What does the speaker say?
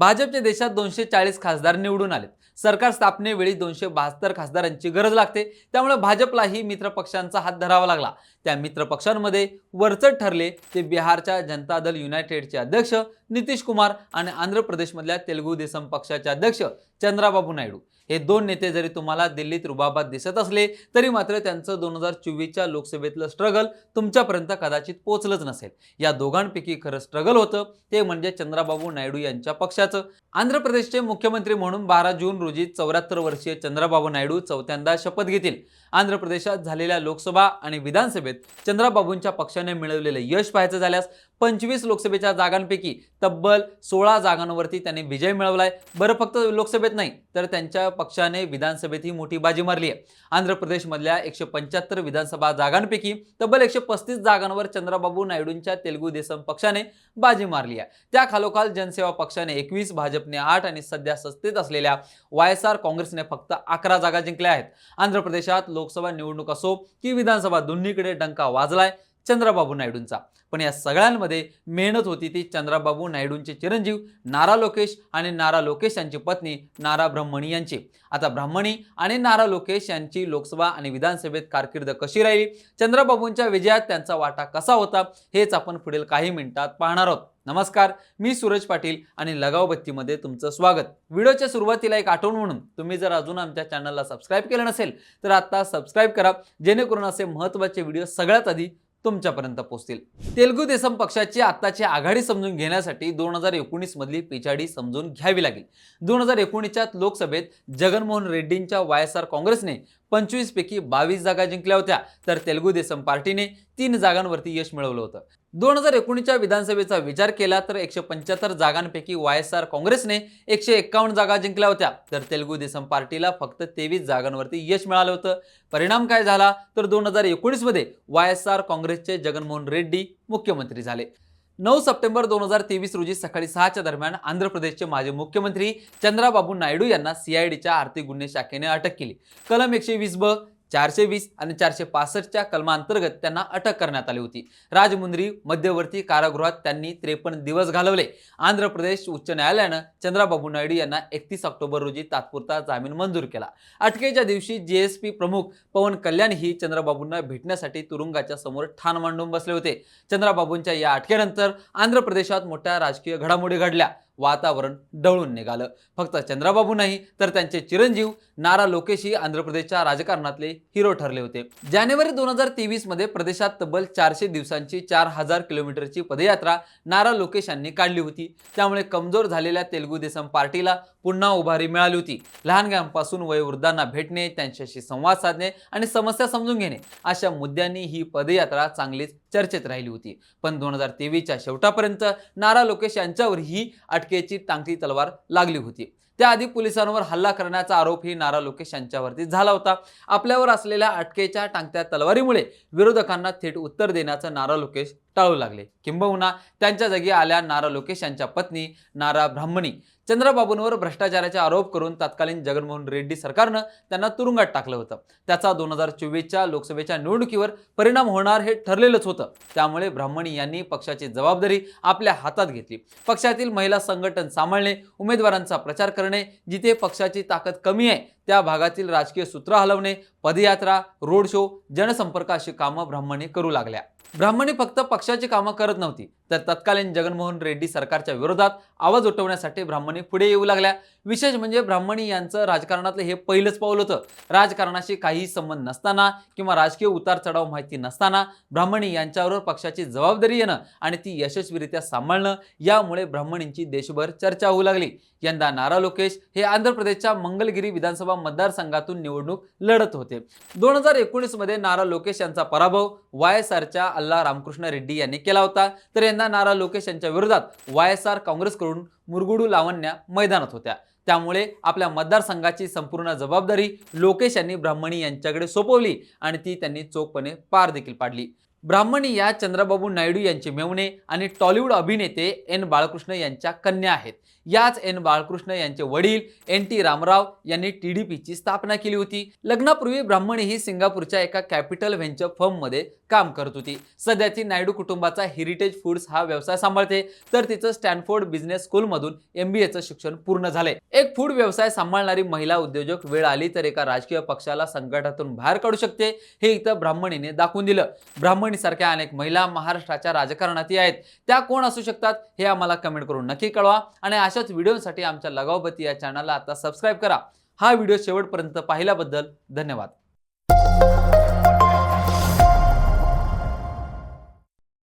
भाजपच्या देशात दोनशे चाळीस खासदार निवडून आलेत. सरकार स्थापनेवेळी दोनशे बहात्तर खासदारांची गरज लागते. त्यामुळे भाजपलाही मित्रपक्षांचा हात धरावा लागला. त्या मित्रपक्षांमध्ये वरचढ ठरले ते बिहारच्या जनता दल युनायटेडचे अध्यक्ष नितीश कुमार आणि आंध्र प्रदेशमधल्या तेलुगू देसम पक्षाचे अध्यक्ष चंद्राबाबू नायडू. हे दोन नेते जरी तुम्हाला दिल्लीत रुबाबात दिसत असले तरी मात्र त्यांचं दोन हजार चोवीसच्या लोकसभेतलं स्ट्रगल तुमच्यापर्यंत कदाचित पोचलंच नसेल. या दोघांपैकी खरं स्ट्रगल होतं ते म्हणजे चंद्राबाबू नायडू यांच्या पक्षाचं. आंध्र प्रदेशचे मुख्यमंत्री म्हणून बारा जून रोजी चौऱ्याहत्तर वर्षीय चंद्राबाबू नायडू चौथ्यांदा शपथ घेतील. आंध्र प्रदेशात झालेल्या लोकसभा आणि विधानसभेत चंद्राबाबूंच्या पक्षाने मिळवलेलं यश पाहायचं झाल्यास पंचवीस लोकसभेच्या जागांपैकी तब्बल सोळा जागांवरती त्यांनी विजय मिळवलाय. बरं फक्त लोकसभेत नाही तर त्यांच्या पक्षाने विधानसभेतही मोठी बाजी मारली आहे. आंध्र प्रदेशमधल्या एकशे पंच्याहत्तर विधानसभा जागांपैकी तब्बल एकशे पस्तीस जागांवर चंद्राबाबू नायडूंच्या तेलुगू देसम पक्षाने बाजी मारली आहे. त्या खालोखाल जनसेवा पक्षाने एकवीस भाजपने आठ आणि सध्या सत्तेत असलेल्या वाय एस आर काँग्रेसने फक्त अकरा जागा जिंकल्या आहेत. आंध्र प्रदेशात लोकसभा निवडणूक असो की विधानसभा दोन्हीकडे डंका वाजलाय चंद्राबाबू नायडूंचा. पण या सगळ्यांमध्ये मेहनत होती ती चंद्राबाबू नायडूंचे चिरंजीव नारा लोकेश आणि नारा लोकेश यांची पत्नी नारा ब्रह्मणी यांची. आता ब्राह्मणी आणि नारा लोकेश यांची लोकसभा आणि विधानसभेत कारकीर्द कशी राहिली? चंद्राबाबूंच्या विजयात त्यांचा वाटा कसा होता? हेच आपण पुढील काही मिनिटात पाहणार आहोत. नमस्कार मी सूरज पाटील आणि लगावबत्तीमध्ये तुमचं स्वागत. व्हिडिओच्या सुरुवातीला एक आठवण म्हणून तुम्ही जर अजून आमच्या चॅनलला सबस्क्राईब केलं नसेल तर आता सबस्क्राईब करा जेणेकरून असे महत्त्वाचे व्हिडिओ सगळ्यात आधी तुमच्यापर्यंत पोहोचतील तेलगू देसम पक्षाची आत्ताची आघाडी समजून घेण्यासाठी दोन हजार एकोणीसमधली पिछाडी समजून घ्यावी लागेल. दोन हजार एकोणीसच्या लोकसभेत जगनमोहन रेड्डींच्या वाय एस आर काँग्रेसने पंचवीस पैकी बावीस जागा जिंकल्या होत्या. तर तेलुगू देसम पार्टीने तीन जागांवरती यश मिळवलं होतं. दोन हजार एकोणीसच्या विधानसभेचा विचार केला तर एकशे पंच्याहत्तर जागांपैकी वाय एस आर काँग्रेसने एकशे एक्कावन्न जागा जिंकल्या होत्या. तर तेलुगू देसम पार्टीला फक्त तेवीस जागांवरती यश मिळालं होतं. परिणाम काय झाला? तर दोन हजार एकोणीसमध्ये वाय एस आर काँग्रेसचे जगनमोहन रेड्डी मुख्यमंत्री झाले. नऊ सप्टेंबर दोन हजार तेवीस रोजी सकाळी सहाच्या दरम्यान आंध्र प्रदेशचे माजी मुख्यमंत्री चंद्राबाबू नायडू यांना सीआयडीच्या आर्थिक गुन्हे शाखेने अटक केली. कलम एकशे वीस ब चारशे वीस आणि चारशे पासष्टच्या कलमांतर्गत त्यांना अटक करण्यात आली होती. राजमुंद्री मध्यवर्ती कारागृहात त्यांनी त्रेपन्न दिवस घालवले. आंध्र प्रदेश उच्च न्यायालयानं चंद्राबाबू नायडू यांना एकतीस ऑक्टोबर रोजी तात्पुरता जामीन मंजूर केला. अटकेच्या दिवशी जीएसपी प्रमुख पवन कल्याण ही चंद्राबाबूंना भेटण्यासाठी तुरुंगाच्या समोर ठाण मांडून बसले होते. चंद्राबाबूंच्या या अटकेनंतर आंध्र प्रदेशात मोठ्या राजकीय घडामोडी घडल्या. वातावरण डळून निघालं. फक्त चंद्राबाबू नाही तर त्यांचे चिरंजीव नारा लोकेशही आंध्र प्रदेशच्या राजकारणातले हिरो ठरले होते. जानेवारी दोन हजार तेवीसमध्ये प्रदेशात तब्बल चारशे दिवसांची चार हजार किलोमीटरची पदयात्रा नारा लोकेश यांनी काढली होती. त्यामुळे कमजोर झालेल्या तेलुगू देसम पार्टीला पुन्हा उभारी मिळाली होती. लहानग्यांपासून वयोवृद्धांना भेटणे त्यांच्याशी संवाद साधणे आणि समस्या समजून घेणे अशा मुद्द्यांनी ही पदयात्रा चांगलीच चर्चेत राहिली होती. पण दोन हजार तेवीसच्या शेवटापर्यंत नारा लोकेश यांच्यावर ही अटकेची टांगती तलवार लागली होती. त्याआधी पोलिसांवर हल्ला करण्याचा आरोपही नारा लोकेश यांच्यावरती झाला होता. आपल्यावर असलेल्या अटकेच्या टांगत्या तलवारीमुळे विरोधकांना थेट उत्तर देण्याचं नारा लोकेश टाळू लागले. किंबहुना त्यांच्या जागी आल्या नारा लोकेश यांच्या पत्नी नारा ब्राह्मणी. चंद्रबाबूंवर भ्रष्टाचाराचे आरोप करून तत्कालीन जगनमोहन रेड्डी सरकारनं त्यांना तुरुंगात टाकलं होतं. त्याचा दोन हजार चोवीसच्या लोकसभेच्या निवडणुकीवर परिणाम होणार हे ठरलेलंच होतं. त्यामुळे ब्राह्मणी यांनी पक्षाची जबाबदारी आपल्या हातात घेतली. पक्षातील महिला संघटन सांभाळणे उमेदवारांचा प्रचार करणे जिथे पक्षाची ताकद कमी आहे त्या भागातील राजकीय सूत्र हलवणे पदयात्रा रोड शो जनसंपर्क अशी कामं ब्राह्मणी करू लागल्या. ब्राह्मणी फक्त पक्षाची कामं करत नव्हती. तर तत्कालीन जगनमोहन रेड्डी सरकारच्या विरोधात आवाज उठवण्यासाठी ब्राह्मणी पुढे येऊ लागल्या. विशेष म्हणजे ब्राह्मणी यांचं राजकारणातलं हे पहिलंच पाऊल होतं. राजकारणाशी काहीही संबंध नसताना किंवा राजकीय उतार चढाव माहिती नसताना ब्राह्मणी यांच्यावर पक्षाची जबाबदारी येणं आणि ती यशस्वीरित्या सांभाळणं यामुळे ब्राह्मणींची देशभर चर्चा होऊ लागली. यंदा नारा लोकेश हे आंध्र प्रदेशच्या मंगलगिरी विधानसभा मतदारसंघातून निवडणूक लढत होते. दोन हजार एकोणीसमध्ये नारा लोकेश यांचा पराभव वाय एस आरच्या अल्ला रामकृष्ण रेड्डी यांनी केला होता. तर यंदा नारा लोकेश यांच्या विरोधात वाय एस आर काँग्रेसकडून मुरगुडू लावण्या मैदानात होत्या. त्यामुळे आपल्या मतदारसंघाची संपूर्ण जबाबदारी लोकेश यांनी ब्राह्मणी यांच्याकडे सोपवली आणि ती त्यांनी चोखपणे पार देखील पाडली. ब्राह्मणी या चंद्रबाबू नायडू यांचे मेवणे आणि टॉलिवूड अभिनेते एन बाळकृष्ण यांच्या कन्या आहेत. याच एन बाळकृष्ण यांचे वडील एन टी रामराव यांनी टी डी पीची स्थापना केली होती. लग्नापूर्वी ब्राह्मणी ही सिंगापूरच्या एका कॅपिटल व्हेंचर फर्ममध्ये काम करत होती. सध्या ती नायडू कुटुंबाचा हेरिटेज फूड्स हा व्यवसाय सांभाळते. तर तिचं स्टॅनफोर्ड बिझनेस स्कूलमधून एम बी एचं शिक्षण पूर्ण झालंय. एक फूड व्यवसाय सांभाळणारी महिला उद्योजक वेळ आली तर एका राजकीय पक्षाला संकटातून बाहेर काढू शकते. हे इथं ब्राह्मणीने दाखवून दिलं. ब्राह्मणीसारख्या अनेक महिला महाराष्ट्राच्या राजकारणातही आहेत. त्या कोण असू शकतात हे आम्हाला कमेंट करून नक्की कळवा. आणि अशाच व्हिडिओसाठी आमच्या लगावबती या चॅनलला आता सबस्क्राईब करा. हा व्हिडिओ शेवटपर्यंत पाहिल्याबद्दल धन्यवाद.